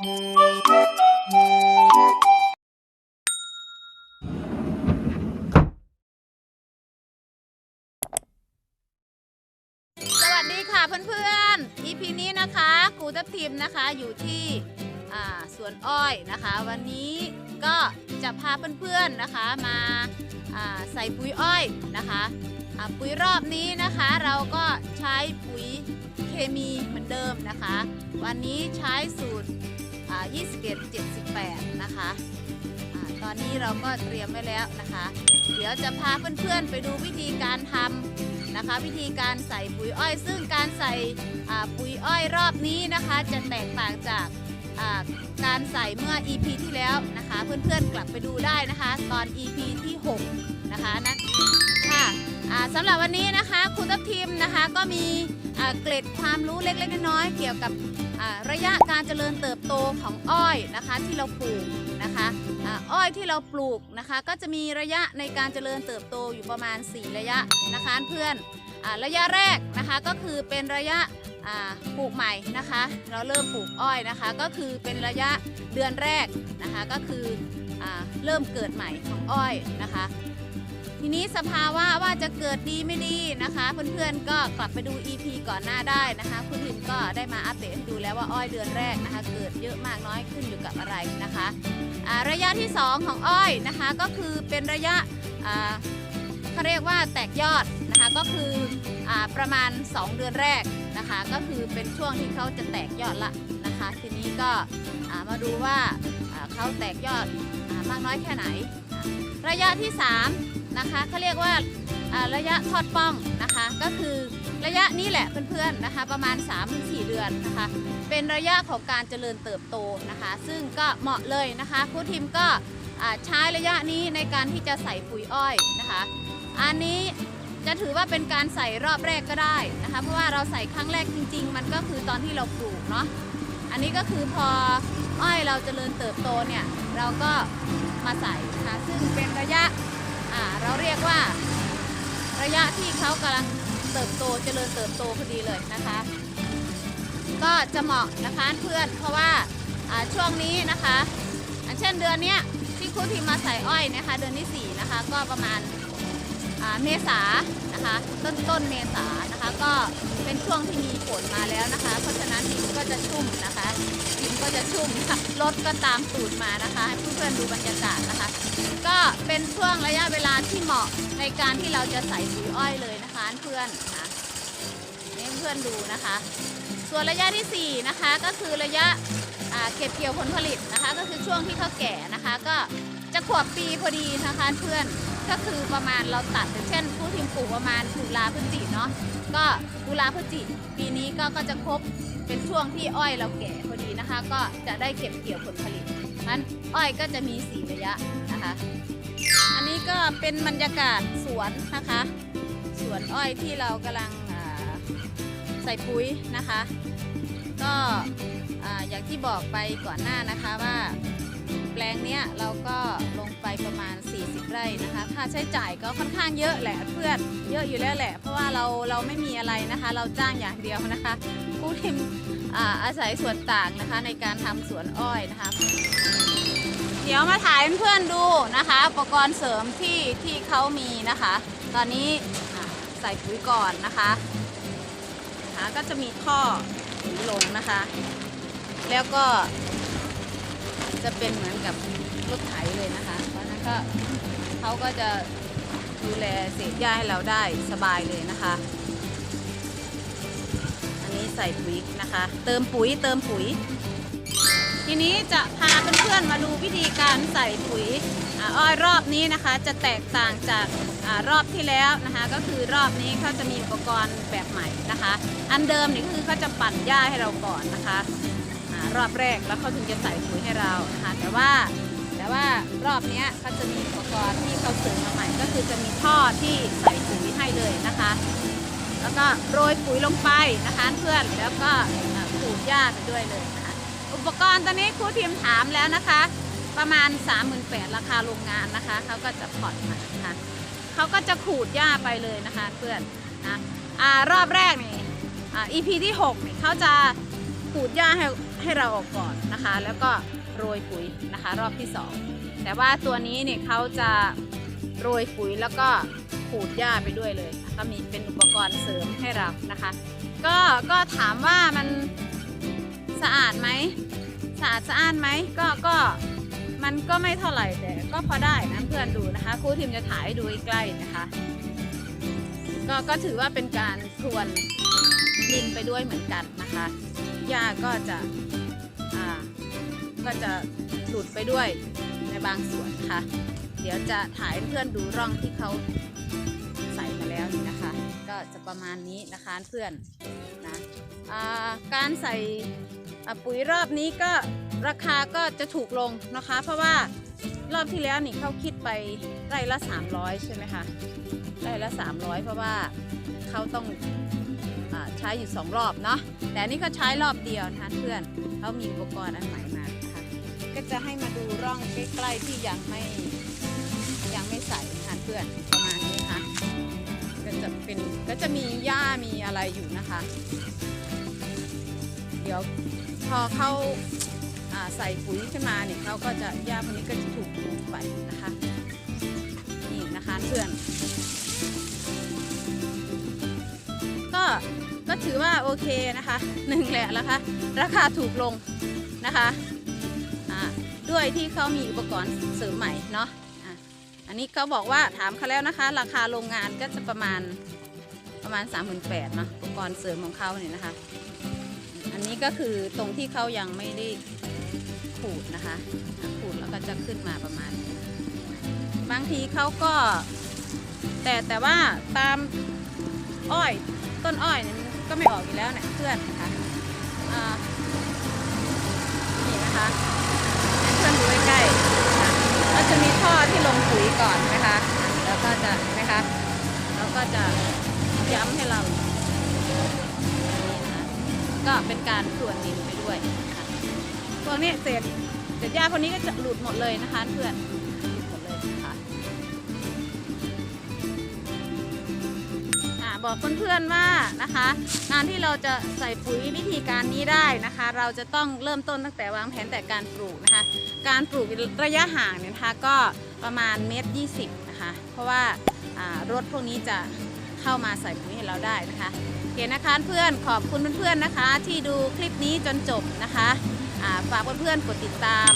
สวัสดีค่ะเพื่อนๆ EP นี้นะคะครูทัพทีมนะคะอยู่ที่สวนอ้อยนะคะ วันนี้ก็จะพาเพื่อนๆนะคะมาใส่ปุ๋ยอ้อยนะคะปุ๋ยรอบนี้นะคะเราก็ใช้ปุ๋ยเคมีเหมือนเดิมนะคะ วันนี้ใช้สูตร 21 78 นะคะอาตอนนี้เราก็เตรียมไว้แล้วนะคะ เดี๋ยวจะพาเพื่อนๆไปดูวิธีการทำนะคะ วิธีการใส่ปุ๋ยอ้อย ซึ่งการใส่ปุ๋ยอ้อยรอบนี้นะคะ จะแตกต่างจากการใส่เมื่อ EP ที่แล้วนะคะ เพื่อนๆกลับไปดูได้นะคะ ตอน EP ที่ 6 นะคะนะค่ะสำหรับวันนี้นะคะคุณทัพทีมนะคะก็มีเกร็ดความรู้เล็กๆน้อยๆเกี่ยวกับ ระยะการเจริญเติบโตของอ้อยนะคะที่เราปลูกนะคะอ้อยที่เราปลูกนะคะ ก็จะมีระยะในการเจริญเติบโตอยู่ประมาณ 4 ระยะนะคะเพื่อนระยะแรกนะคะก็คือเป็นระยะปลูกใหม่นะคะ เราเริ่มปลูกอ้อยนะคะ ก็คือเป็นระยะเดือนแรกนะคะก็คืออเริ่มเกิดใหม่ของอ้อยนะคะ ทีนี้สภาวะว่าจะเกิดดีไม่ดีนะคะ เพื่อนๆก็กลับไปดู EP ก่อนหน้าได้นะคะ คุณลินก็ได้มาอัปเดตให้ดูแล้วว่าอ้อยเดือนแรกนะคะ เกิดเยอะมากน้อยขึ้นอยู่กับอะไรนะคะระยะที่ 2 ของอ้อยนะคะ ก็คือเป็นระยะเขาเรียกว่าแตกยอดนะคะก็คืออประมาณ 2 เดือนแรกนะคะ ก็คือเป็นช่วงที่เขาจะแตกยอดละนะคะ ทีนี้ก็มาดูว่าเขาแตกยอดอมากน้อยแค่ไหน ระยะที่ 3 นะคะเขาเรียกว่าระยะทอดป้องนะคะ ก็คือระยะนี้แหละเพื่อนๆนะคะ ประมาณ 3-4 เดือนนะคะ เป็นระยะของการเจริญเติบโตนะคะ ซึ่งก็เหมาะเลยนะคะครูทิมก็ใช้ระยะนี้ในการที่จะใส่ปุ๋ยอ้อยนะคะ อันนี้จะถือว่าเป็นการใส่รอบแรกก็ได้นะคะ เพราะว่าเราใส่ครั้งแรกจริง ๆ มันก็คือตอนที่เราปลูกเนาะอันนี้ก็คือพออ้อยเราจเจริญเติบโตเนี่ยเราก็มาใส่นะคะซึ่งเป็นระยะ อ่าเราเรียกว่าระยะที่เขากำลังเติบโตเจริญเติบโตพอดีเลยนะคะ ก็จะเหมาะนะคะเพื่อนเพราะว่าช่วงนี้นะคะอันเช่นเดือนนี้ที่ครูทีมมาใส่อ้อยนะคะ เดือนที่สี่นะคะ ก็ประมาณาเมษานะคะ ต้นต้นเมษานะคะ ก็เป็นช่วงที่มีฝนมาแล้วนะคะ เพราะฉะนั้นดินก็จะชุ่มนะคะดิน จะชุ่มรถก็ตามตูดมานะคะ ให้เพื่อนๆดูบรรยากาศนะคะ ก็เป็นช่วงระยะเวลาที่เหมาะในการที่เราจะใส่ปุ๋ยอ้อยเลยนะคะเพื่อนนะให้เพื่อนดูนะคะ ส่วนระยะที่สี่นะคะ ก็คือระยะเก็บเกี่ยวผลผลิตนะคะ ก็คือช่วงที่เขาแก่นะคะ ก็จะขวบปีพอดีนะคะเพื่อนก็คือประมาณเราตัดเช่น ผู้ทีมปลูกประมาณตุลาพฤศจิเนาะก็ตุลาพฤศจิปีนี้ก็ก็จะครบเป็นช่วงที่อ้อยเราแก่พอดี นะคะ ก็จะได้เก็บเกี่ยวผลผลิตนั้นอ้อยก็จะมีสีระยะนะคะ อันนี้ก็เป็นบรรยากาศสวนนะคะ สวนอ้อยที่เรากำลังใส่ปุ๋ยนะคะ ก็อ่าอย่างที่บอกไปก่อนหน้านะคะว่าแปลงเนี้ยเราก็ลงไปประมาณ 40 ไร่นะคะ ค่าใช้จ่ายก็ค่อนข้างเยอะแหละเพื่อนเยอะอยู่แล้วแหละ เพราะว่าเราเราไม่มีอะไรนะคะ เราจ้างอย่างเดียวนะคะผู้ทิม อาศัยส่วนต่างนะคะในการทำสวนอ้อยนะคะ เดี๋ยวมาถ่ายเพื่อนๆดูนะคะ อุปกรณ์เสริมที่ที่เขามีนะคะ ตอนนี้ใส่ปุ๋ยก่อนนะคะนะคะก็จะมีท่อปุ๋ยลงนะคะ แล้วก็ จะเป็นเหมือนกับรถไถเลยนะคะ เพราะนั้นก็เขาก็จะดูแลเศษหญ้าให้เราได้สบายเลยนะคะ ใส่ปุ๋ยนะคะ เติมปุ๋ยเติมปุ๋ย ทีนี้จะพาเพื่อนๆมาดูวิธีการใส่ปุ๋ยอ้อยรอบนี้นะคะ จะแตกต่างจากอรอบที่แล้วนะคะ ก็คือรอบนี้เขาจะมีอุปกรณ์แบบใหม่นะคะ อันเดิมนี่คือเขาจะปั่นหญ้าให้เราก่อนนะคะรอบแรกแล้วเขาถึงจะใส่ปุ๋ยให้เรานะคะแต่ว่าแต่ว่ารอบนี้เขาจะมีอุปกรณ์ที่เขาเสริมมาใหม่ ก็คือจะมีท่อที่ใส่ปุ๋ยให้เลยนะคะ แล้วก็โรยปุ๋ยลงไปนะคะเพื่อนแล้วก็อ่าขูดหญ้าไปด้วยเลยนะคะอุปกรณ์ตอนนี้ครูทีมถามแล้วนะคะ ประมาณ 38,000ราคาโรงงานนะคะเขาก็จะผ่อนมานะคะเขาก็จะขูดหญ้าไปเลยนะคะเพื่อนนะอารอบแรกนี่อ่า EP ที่6นี่เขาจะขูดหญ้าให้ให้เราออกก่อนนะคะ แล้วก็โรยปุ๋ยนะคะ รอบที่สองแต่ว่าตัวนี้เนี่ยเขาจะโรยปุ๋ยแล้วก็ ขูดหญ้าไปด้วยเลย ก็มีเป็นอุปกรณ์เสริมให้เรานะคะ ก็ก็ถามว่ามันสะอาดไหมสะอาดสะอ้านไหมก็ก็มันก็ไม่เท่าไหร่แต่ก็พอได้นะเพื่อนดูนะคะครูทิมจะถ่ายให้ดูใกล้ๆนะคะ ก็ก็ถือว่าเป็นการพรวนดินไปด้วยเหมือนกันนะคะหญ้าก็จะอ่าก็จะหลุดไปด้วยในบางส่วนค่ะ เดี๋ยวจะถ่ายเพื่อนดูร่องที่เขา ก็จะประมาณนี้นะคะเพื่อนนะาการใส่ปุ๋ยรอบนี้ก็ราคาก็จะถูกลงนะคะ เพราะว่ารอบที่แล้วนี่เขาคิดไปไร่ละ 300 ใช่ไหมคะได้ละ 300 เพราะว่าเขาต้องอใช้อยู่ 2 รอบเนาะแต่อันนี่ก็ใช้รอบเดียวนะคะเพื่อนเขามีอุปกรณ์อันใหม่มานะคะก็จะให้มาดูร่องใกล้ๆที่ยังไม่ยังไม่ใส่นะคะเพื่อนประมาณนี้ จะเป็นก็จะมีหญ้ามีอะไรอยู่นะคะ เดี๋ยวพอเขาอ่าใส่ปุ๋ยขึ้นมาเนี่ยเขาก็จะหญ้าพวกนี้ก็จะถูกปลูกไปนะคะนี่นะคะเพื่อน ก็ก็ถือว่าโอเคนะคะหนึ่งแหละนะคะ ราคาถูกลงนะคะด้วยที่เขามีอุปกรณ์เสริมใหม่เนาะ อันนี้เขาบอกว่าถามเขาแล้วนะคะ ราคาโรงงานก็จะประมาณประมาณ 3 8 0 0 0เนาะอุปกรณ์เสริมของเขาเนี่ยนะคะ อันนี้ก็คือตรงที่เขายังไม่ได้ขูดนะคะขูดแล้วก็จะขึ้นมาประมาณนี้บางทีเขาก็ แต่แต่ว่าตามอ้อยต้นอ้อยเนี่ยก็ไม่ออกอยู่แล้วเนี่ยเพื่อนนะคะนี่นะคะให้เพื่อนดูใกล้ๆนะก็จะมีท่อที่ลง ปุ๋ยก่อนนะคะแล้วก็จะนะคะแล้วก็จะย้ำให้เราอย่างนี้นะก็เป็นการส่วนดินไปด้วยะคะพวกนี้เศษเศษหญ้าพวกนี้ก็จะหลุดหมดเลยนะคะเพื่อน บอกเพื่อนๆว่านะคะงานที่เราจะใส่ปุ๋ยวิธีการนี้ได้นะคะ เราจะต้องเริ่มต้นตั้งแต่วางแผนแต่การปลูกนะคะ การปลูกระยะห่างเนี่ยนะคะก็ประมาณเมตรยีนะคะ เพราะว่ารถพวกนี้จะเข้ามาใส่ปุ๋ยให้เราได้นะคะโอเคนะคะเพื่อนขอบคุณเพื่อนๆนะคะ ที่ดูคลิปนี้จนจบนะคะฝากเพื่อนๆกดติดตาม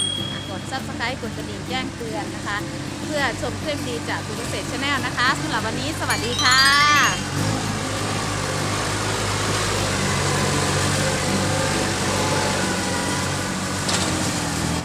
กด subscribe กดกระดิ่งแจ้งเตือนนะคะ เพื่อชมคลิปดีจากคุณเกษตรชาแนลนะคะสำหรับวันนี้สวัสดีค่ะ